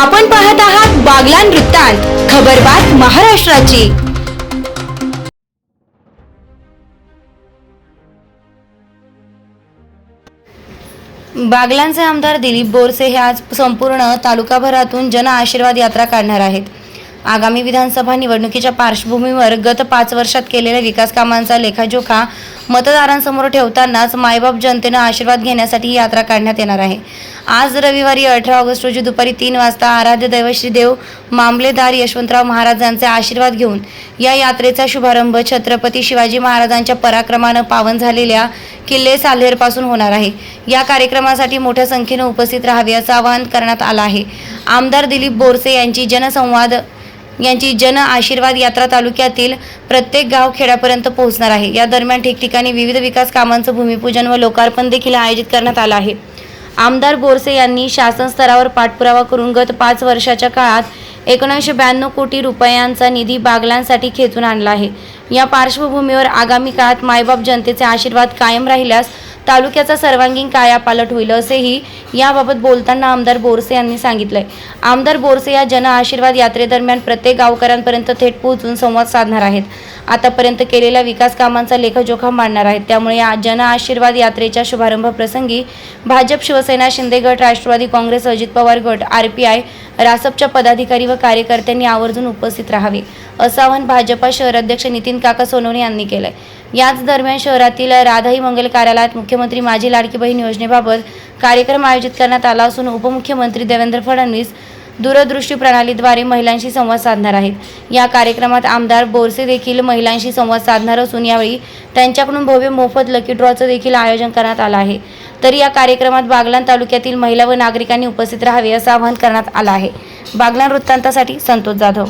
आपण पाहत आहात बागलान वृत्तांत खबरबात महाराष्ट्राची. बागलांचे आमदार दिलीप बोरसे हे आज संपूर्ण तालुकाभरातून जन आशीर्वाद यात्रा काढणार आहेत. आगामी विधानसभा निवडणुकीच्या पार्श्वभूमीवर गत पाच वर्षात केलेल्या विकास कामांचा लेखाजोखा मतदारांसमोर ठेवतानाच मायबाप जनतेनं आशीर्वाद घेण्यासाठी ही यात्रा काढण्यात येणार आहे. आज रविवारी अठरा ऑगस्ट रोजी दुपारी तीन वाजता आराध्य दैवश्री देव मामलेदार यशवंतराव महाराजांचे आशीर्वाद घेऊन या यात्रेचा शुभारंभ छत्रपती शिवाजी महाराजांच्या पराक्रमानं पावन झालेल्या किल्ले साल्हेरपासून होणार आहे. या कार्यक्रमासाठी मोठ्या संख्येनं उपस्थित राहावे असं आवाहन करण्यात आलं आहे. आमदार दिलीप बोरसे यांची जनसंवाद यांची जन आशीर्वाद यात्रा तालुक्यातील प्रत्येक गाव खेड्यापर्यंत पोहोचणार आहे. या दरम्यान ठिकठिकाणी विविध विकास कामांचं भूमिपूजन व लोकार्पण देखील आयोजित करण्यात आलं आहे. आमदार बोरसे यांनी शासन स्तरावर पाठपुरावा करून गत पाच वर्षाच्या काळात एकोणीसशे ब्याण्णव कोटी रुपयांचा निधी बागलांसाठी खेचून आणला आहे. या पार्श्वभूमीवर आगामी काळात मायबाप जनतेचे आशीर्वाद कायम राहिल्यास तालुक्याचा सर्वांगीण कायापालट होईल असेही याबाबत बोलताना आमदार बोरसे यांनी सांगितलंय. आमदार बोरसे या जन आशीर्वाद यात्रेदरम्यान प्रत्येक गावकऱ्यांपर्यंत थेट पोहोचून संवाद साधणार आहेत. आतापर्यंत केलेल्या विकास कामांचा लेखजोखा मांडणार आहेत. त्यामुळे या जन आशीर्वाद यात्रेच्या शुभारंभ प्रसंगी भाजप शिवसेना शिंदे गट राष्ट्रवादी काँग्रेस अजित पवार गट आर पी आय रासपच्या पदाधिकारी व कार्यकर्त्यांनी आवर्जून उपस्थित राहावे असं आवाहन भाजपा शहराध्यक्ष नितीन काका सोनवणे यांनी केलंय. याच दरम्यान शहरातील राधाई मंगल कार्यालयात मुख्यमंत्री माझी लाडकी बहीण योजनेबाबत कार्यक्रम आयोजित करण्यात आला असून उपमुख्यमंत्री देवेंद्र फडणवीस दूरदृष्टी प्रणालीद्वारे महिलांशी संवाद साधणार आहेत. या कार्यक्रमात आमदार बोरसे देखील महिलांशी संवाद साधणार असून यावेळी त्यांच्याकडून भव्य मोफत लकी ड्रॉचं देखील आयोजन करण्यात आलं आहे. तर या कार्यक्रमात बागलान तालुक्यातील महिला व नागरिकांनी उपस्थित राहावे असं आवाहन करण्यात आलं आहे. बागलान वृत्तांतासाठी संतोष जाधव.